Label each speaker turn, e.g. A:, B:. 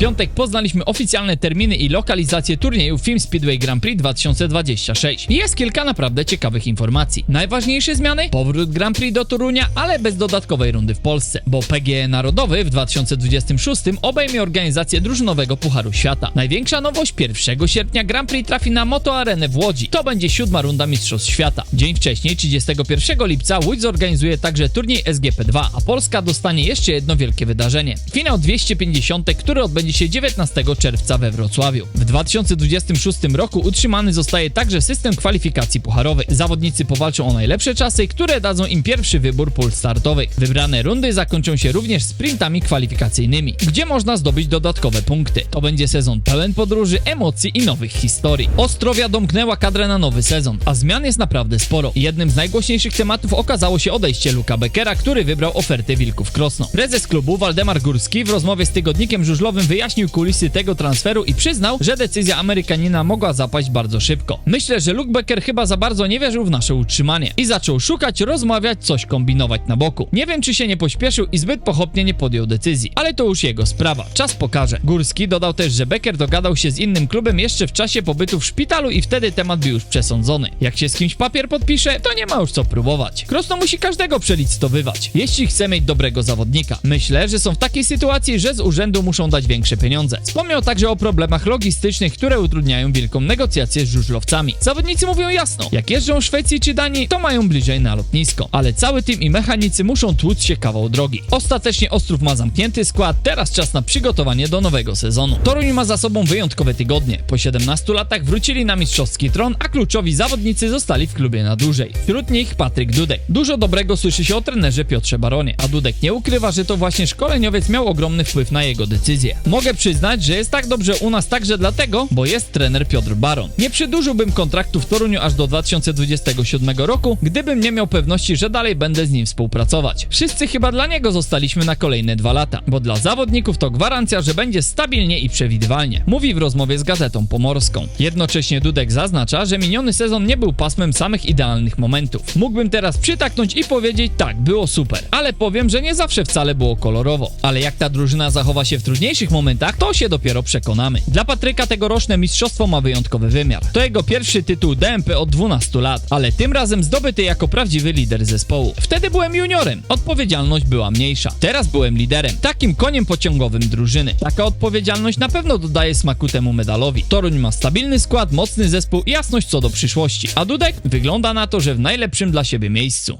A: Piątek poznaliśmy oficjalne terminy i lokalizacje turnieju Film Speedway Grand Prix 2026. I Jest kilka naprawdę ciekawych informacji. Najważniejsze zmiany? Powrót Grand Prix do Torunia, ale bez dodatkowej rundy w Polsce, bo PGE Narodowy w 2026 obejmie organizację drużynowego Pucharu Świata. Największa nowość 1 sierpnia Grand Prix trafi na Moto Arenę w Łodzi. To będzie siódma runda Mistrzostw Świata. Dzień wcześniej, 31 lipca, Łódź zorganizuje także turniej SGP2, a Polska dostanie jeszcze jedno wielkie wydarzenie. Finał 250, który odbędzie się 19 czerwca we Wrocławiu. W 2026 roku utrzymany zostaje także system kwalifikacji pucharowej. Zawodnicy powalczą o najlepsze czasy, które dadzą im pierwszy wybór pól startowych. Wybrane rundy zakończą się również sprintami kwalifikacyjnymi, gdzie można zdobyć dodatkowe punkty. To będzie sezon pełen podróży, emocji i nowych historii. Ostrowia domknęła kadrę na nowy sezon, a zmian jest naprawdę sporo. Jednym z najgłośniejszych tematów okazało się odejście Luka Beckera, który wybrał ofertę Wilków Krosno. Prezes klubu Waldemar Górski w rozmowie z tygodnikiem żużlowym wyjaśnił kulisy tego transferu i przyznał, że decyzja Amerykanina mogła zapaść bardzo szybko. Myślę, że Luke Becker chyba za bardzo nie wierzył w nasze utrzymanie i zaczął szukać, rozmawiać, coś kombinować na boku. Nie wiem, czy się nie pośpieszył i zbyt pochopnie nie podjął decyzji, ale to już jego sprawa. Czas pokaże. Górski dodał też, że Becker dogadał się z innym klubem jeszcze w czasie pobytu w szpitalu i wtedy temat był już przesądzony. Jak się z kimś papier podpisze, to nie ma już co próbować. Krosno musi każdego przelicytowywać, jeśli chce mieć dobrego zawodnika. Myślę, że są w takiej sytuacji, że z urzędu muszą dać większe pieniądze. Wspomniał także o problemach logistycznych, które utrudniają wielką negocjację z żużlowcami. Zawodnicy mówią jasno, jak jeżdżą w Szwecji czy Danii, to mają bliżej na lotnisko, ale cały team i mechanicy muszą tłuc się kawał drogi. Ostatecznie Ostrów ma zamknięty skład, teraz czas na przygotowanie do nowego sezonu. Toruń ma za sobą wyjątkowe tygodnie. Po 17 latach wrócili na mistrzowski tron, a kluczowi zawodnicy zostali w klubie na dłużej. Wśród nich Patryk Dudek. Dużo dobrego słyszy się o trenerze Piotrze Baronie, a Dudek nie ukrywa, że to właśnie szkoleniowiec miał ogromny wpływ na jego decyzję. Mogę przyznać, że jest tak dobrze u nas także dlatego, bo jest trener Piotr Baron. Nie przedłużyłbym kontraktu w Toruniu aż do 2027 roku, gdybym nie miał pewności, że dalej będę z nim współpracować. Wszyscy chyba dla niego zostaliśmy na kolejne dwa lata, bo dla zawodników to gwarancja, że będzie stabilnie i przewidywalnie. Mówi w rozmowie z Gazetą Pomorską. Jednocześnie Dudek zaznacza, że miniony sezon nie był pasmem samych idealnych momentów. Mógłbym teraz przytaknąć i powiedzieć tak, było super, ale powiem, że nie zawsze wcale było kolorowo. Ale jak ta drużyna zachowa się w trudniejszych momentach, to się dopiero przekonamy. Dla Patryka tegoroczne mistrzostwo ma wyjątkowy wymiar. To jego pierwszy tytuł DMP od 12 lat, ale tym razem zdobyty jako prawdziwy lider zespołu. Wtedy byłem juniorem, odpowiedzialność była mniejsza. Teraz byłem liderem, takim koniem pociągowym drużyny. Taka odpowiedzialność na pewno dodaje smaku temu medalowi. Toruń ma stabilny skład, mocny zespół i jasność co do przyszłości, a Dudek wygląda na to, że w najlepszym dla siebie miejscu.